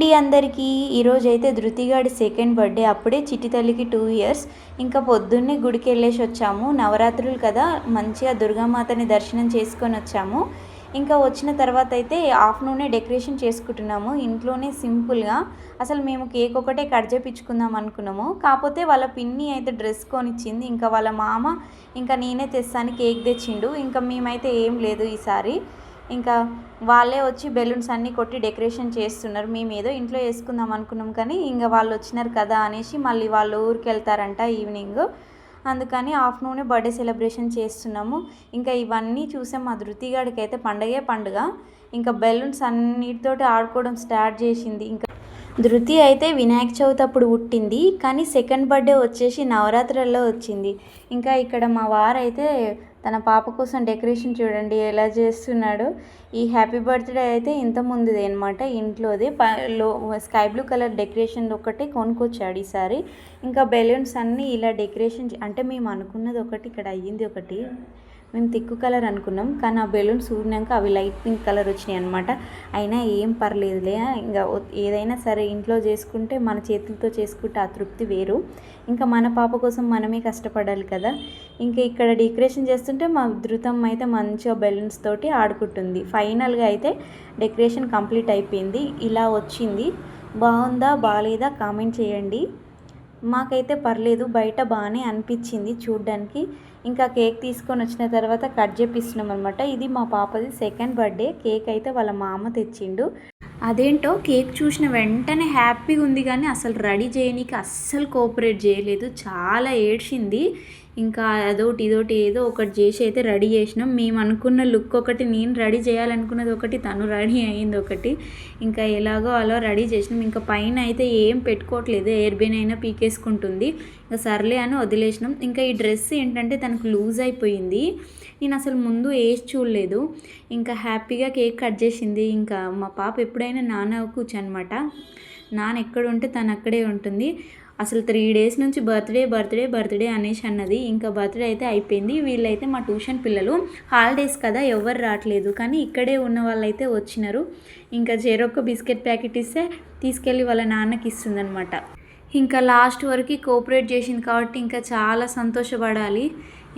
అండి అందరికీ. ఈరోజు అయితే ధృతిగాడి సెకండ్ బర్త్డే అప్పుడే చిట్టి తల్లికి టూ ఇయర్స్ ఇంకా పొద్దున్నే గుడికి వెళ్ళేసి వచ్చాము. నవరాత్రులు కదా. మంచిగా దుర్గామాతని దర్శనం చేసుకొని వచ్చాము. ఇంకా వచ్చిన తర్వాత అయితే ఆఫ్టర్నూనే డెకరేషన్ చేసుకుంటున్నాము. ఇంట్లోనే సింపుల్గా అసలు మేము కేక్ ఒకటే కట్ చేపించుకుందాం అనుకున్నాము. కాకపోతే వాళ్ళ పిన్ని అయితే డ్రెస్ కొనిచ్చింది. ఇంకా వాళ్ళ మామ ఇంకా నేనే తెస్తాను కేక్ తెచ్చిండు. ఇంకా మేమైతే ఏం లేదు ఈసారి. ఇంకా వాళ్ళే వచ్చి బెలూన్స్ అన్నీ కొట్టి డెకరేషన్ చేస్తున్నారు. మేము ఏదో ఇంట్లో వేసుకుందాం అనుకున్నాం కానీ ఇంకా వాళ్ళు వచ్చినారు కదా అనేసి మళ్ళీ వాళ్ళు ఊరికి వెళ్తారంట ఈవినింగ్. అందుకని ఆఫ్టర్నూనే బర్త్డే సెలబ్రేషన్ చేస్తున్నాము. ఇంకా ఇవన్నీ చూసాం. మా ధృతిగాడికి అయితే పండగే పండుగ. ఇంకా బెలూన్స్ అన్నిటితోటి ఆడుకోవడం స్టార్ట్ చేసింది. ఇంకా ధృతి అయితే వినాయక చవితి అప్పుడు పుట్టింది కానీ సెకండ్ బర్త్డే వచ్చేసి నవరాత్రుల్లో వచ్చింది. ఇంకా ఇక్కడ మా వారైతే తన పాప కోసం డెకరేషన్ చూడండి ఎలా చేస్తున్నాడు. ఈ హ్యాపీ బర్త్డే అయితే ఇంత ముందుదే అనమాట ఇంట్లోది. లో స్కై బ్లూ కలర్ డెకరేషన్ ఒకటి కొనుక్కొచ్చాడు ఈసారి. ఇంకా బెలూన్స్ అన్నీ ఇలా డెకరేషన్ అంటే మేము అనుకున్నది ఒకటి ఇక్కడ అయ్యింది ఒకటి. మేము తిక్కు కలర్ అనుకున్నాం కానీ ఆ బెలూన్స్ ఊడినాక అవి లైట్ పింక్ కలర్ వచ్చినాయి అనమాట అయినా ఏం పర్లేదులే ఇంకా ఏదైనా సరే ఇంట్లో చేసుకుంటే మన చేతులతో చేసుకుంటే ఆ తృప్తి వేరు. ఇంకా మన పాప కోసం మనమే కష్టపడాలి కదా. ఇంకా ఇక్కడ డెకరేషన్ చేస్తుంటే మా ధృతం అయితే మంచిగా బెలూన్స్ తోటి ఆడుకుంటుంది. ఫైనల్గా అయితే డెకరేషన్ కంప్లీట్ అయిపోయింది. ఇలా వచ్చింది. బాగుందా బాగాలేదా కామెంట్ చేయండి. మాకైతే పర్లేదు బయట బాగానే అనిపించింది చూడ్డానికి. ఇంకా కేక్ తీసుకొని వచ్చిన తర్వాత కట్ చేపిస్తున్నాం అనమాట ఇది మా పాపది సెకండ్ బర్త్డే. కేక్ అయితే వాళ్ళ మామ తెచ్చిండు. అదేంటో కేక్ చూసిన వెంటనే హ్యాపీగా ఉంది కానీ అసలు రెడీ చేయనీకి అస్సలు కోఆపరేట్ చేయలేదు. చాలా ఏడ్చింది. ఇంకా అదొకటి ఇదోటి ఏదో ఒకటి చేసి అయితే రెడీ చేసినాం. మేము అనుకున్న లుక్ ఒకటి నేను రెడీ చేయాలనుకున్నది ఒకటి తను రెడీ అయింది ఒకటి. ఇంకా ఎలాగో అలా రెడీ చేసినాం. ఇంకా పైన అయితే ఏం పెట్టుకోవట్లేదు. ఎయిర్బెయిన్ అయినా పీకేసుకుంటుంది. ఇంకా సర్లే అని వదిలేసినాం. ఇంకా ఈ డ్రెస్ ఏంటంటే తనకు లూజ్ అయిపోయింది. నేను అసలు ముందు వేసి చూడలేదు. ఇంకా హ్యాపీగా కేక్ కట్ చేసింది. ఇంకా మా పాప ఎప్పుడైనా నాన్న కూర్చోనమాట. నాన్న ఎక్కడ ఉంటే తను అక్కడే ఉంటుంది. అసలు త్రీ డేస్ నుంచి బర్త్డే బర్త్డే బర్త్డే అనేసి అన్నది. ఇంకా బర్త్డే అయితే అయిపోయింది. వీళ్ళైతే మా ట్యూషన్ పిల్లలు హాలిడేస్ కదా ఎవరు రావట్లేదు కానీ ఇక్కడే ఉన్న వాళ్ళైతే వచ్చినారు. ఇంకా చెరొక్క బిస్కెట్ ప్యాకెట్ ఇస్తే తీసుకెళ్ళి వాళ్ళ నాన్నకి ఇస్తుందనమాట ఇంకా లాస్ట్ వరకు కోఆపరేట్ చేసింది కాబట్టి ఇంకా చాలా సంతోషపడాలి.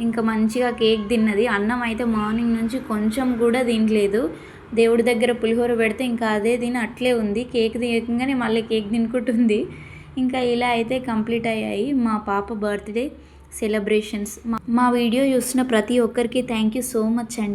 ఇంకా మంచిగా కేక్ తిన్నది. అన్నం అయితే మార్నింగ్ నుంచి కొంచెం కూడా తినలేదు. దేవుడి దగ్గర పులిహోర పెడితే ఇంకా అదే తిని అట్లే ఉంది. కేక్ తినగానే మళ్ళీ కేక్ తినుకుంటుంది. ఇంకా ఇలా అయితే కంప్లీట్ అయ్యాయి మా పాప బర్త్డే సెలబ్రేషన్స్. మా వీడియో చూసిన ప్రతి ఒక్కరికి థ్యాంక్ యూ సో మచ్ అండి.